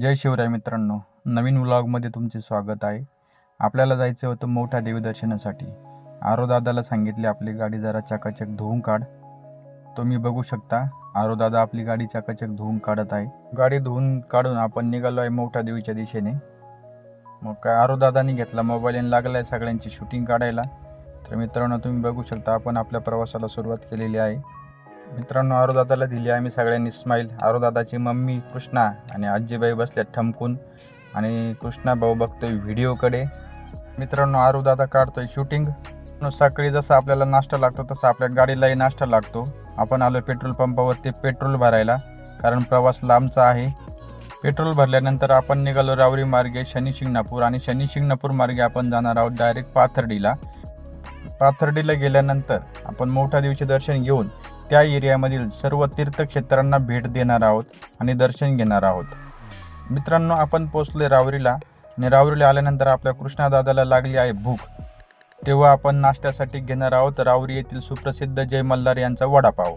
जय शिवराय मित्रांनो नवीन व्लॉगमध्ये तुमचे स्वागत आहे. आपल्याला जायचं होतं मोठ्या देवी दर्शनासाठी. आरोदादाला सांगितले आपली गाडी जरा चकाचक धुवून काढ. तुम्ही बघू शकता आरोदादा आपली गाडी चकाचक धुवून काढत आहे. गाडी धुवून काढून आपण निघालो आहे मोठ्या देवीच्या दिशेने. मग काय आरोदादानी घेतला मोबाईल आणि लागला आहे सगळ्यांची शूटिंग काढायला. तर मित्रांनो तुम्ही बघू शकता आपण आपल्या प्रवासाला सुरुवात केलेली आहे. मित्रांनो आरोदादाला दिली आम्ही सगळ्यांनी स्माईल आरोदादाची मम्मी कृष्णा आणि आजीबाई बसल्या ठमकून. आणि कृष्णा भाऊ बघतोय व्हिडिओकडे मित्रांनो आरोदादा काढतोय शूटिंग सकाळी जसं आपल्याला नाश्ता लागतो तसं आपल्या गाडीलाही नाश्ता लागतो. आपण आलो पेट्रोल पंपावरती पेट्रोल भरायला कारण प्रवास लांबचा आहे. पेट्रोल भरल्यानंतर आपण निघालो रावरी मार्गे शनी शिंगणापूर. आणि शनी शिंगणापूर मार्गे आपण जाणार आहोत डायरेक्ट पाथर्डीला. पाथर्डीला गेल्यानंतर आपण मोठ्या देवीचे दर्शन घेऊन त्या एरियामधील सर्व तीर्थक्षेत्रांना भेट देणार आहोत आणि दर्शन घेणार आहोत. मित्रांनो आपण पोचले रावरीला आणि रावरीला आल्यानंतर आपल्या कृष्णादादाला लागली आहे भूक. तेव्हा आपण नाश्त्यासाठी घेणार आहोत रावरी येथील सुप्रसिद्ध जय मल्हार यांचा वडापाव.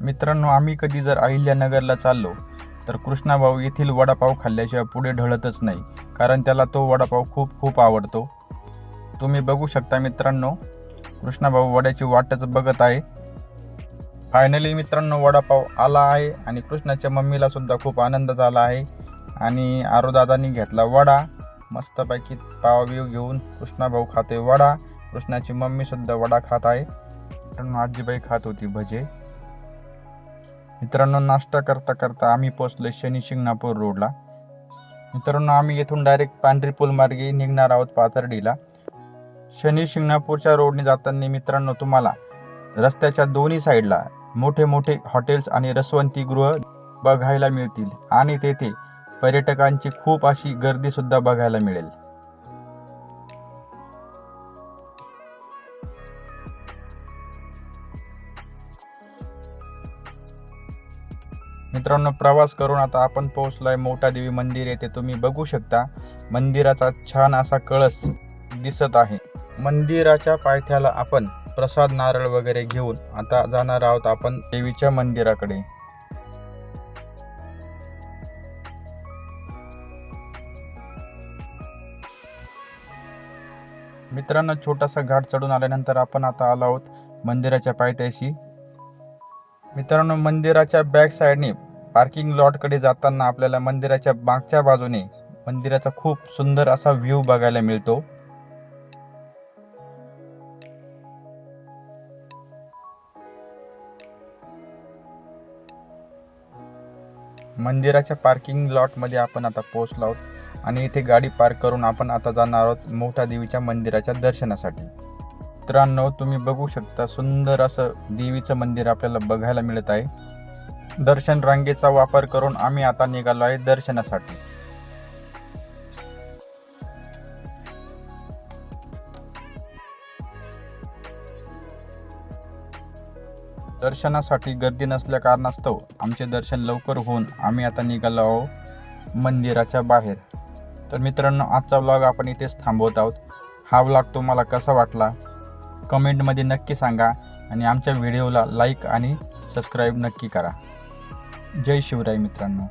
मित्रांनो आम्ही कधी जर अहिल्यानगरला चाललो तर कृष्णाभाऊ येथील वडापाव खाल्ल्याशिवाय पुढे ढळतच नाही कारण त्याला तो वडापाव खूप खूप आवडतो. तुम्ही बघू शकता मित्रांनो कृष्णाभाऊ वड्याची वाटच बघत आहे. फायनली मित्रांनो वडापाव आला आहे आणि कृष्णाच्या मम्मीला सुद्धा खूप आनंद झाला आहे. आणि आरोदादांनी घेतला वडा. मस्तपैकी पाव बिव घेऊन कृष्णाभाऊ खाते वडा. कृष्णाची मम्मीसुद्धा वडा खात आहे. मित्रांनो आजीबाई खात होती भजे. मित्रांनो नाश्ता करता करता आम्ही पोचलो शनी शिंगणापूर रोडला. मित्रांनो आम्ही येथून डायरेक्ट पांढरी पुलमार्गे निघणार आहोत पाथर्डीला. शनी शिंगणापूरच्या रोडने जाताना मित्रांनो तुम्हाला रस्त्याच्या दोन्ही साईडला मोठे मोठे हॉटेल्स आणि रसवंतीगृह बघायला मिळतील. आणि तेथे पर्यटकांची खूप अशी गर्दीसुद्धा बघायला मिळेल. मित्रांनो प्रवास करून आता आपण पोहोचलोय मोठा देवी मंदिर. येथे तुम्ही बघू शकता मंदिराचा छान असा कळस दिसत आहे. मंदिराच्या पायथ्याला आपण प्रसाद नारळ वगैरे घेऊन आता जाणार आहोत आपण देवीच्या मंदिराकडे. मित्रांनो छोटासा घाट चढून आल्यानंतर आपण आता आलो आहोत मंदिराच्या पायथ्याशी. मित्रांनो मंदिराच्या बॅक साईडने पार्किंग लॉटकडे जाताना आपल्याला मंदिराच्या मागच्या बाजूने मंदिराचा खूप सुंदर असा व्ह्यू बघायला मिळतो. मंदिराच्या पार्किंग लॉटमध्ये आपण आता पोहोचलो आहोत. आणि इथे गाडी पार्क करून आपण आता जाणार आहोत मोठ्या देवीच्या मंदिराच्या दर्शनासाठी. मित्रांनो तुम्ही बघू शकता सुंदर असं देवीचं मंदिर आपल्याला बघायला मिळत आहे. दर्शन रांगेचा वापर करून आम्ही आता निघालो आहे दर्शनासाठी. दर्शनासाठी गर्दी नसल्या कारणास्तव आमचे दर्शन लवकर होऊन आम्ही आता निघालो आहोत मंदिराच्या बाहेर. तर मित्रांनो आजचा व्लॉग आपण इथेच थांबवत आहोत. हा व्लॉग तुम्हाला कसा वाटला? कमेंटमध्ये नक्की सांगा आणि आमच्या व्हिडिओला लाईक आणि सबस्क्राईब नक्की करा. जय शिवराय मित्रांनो.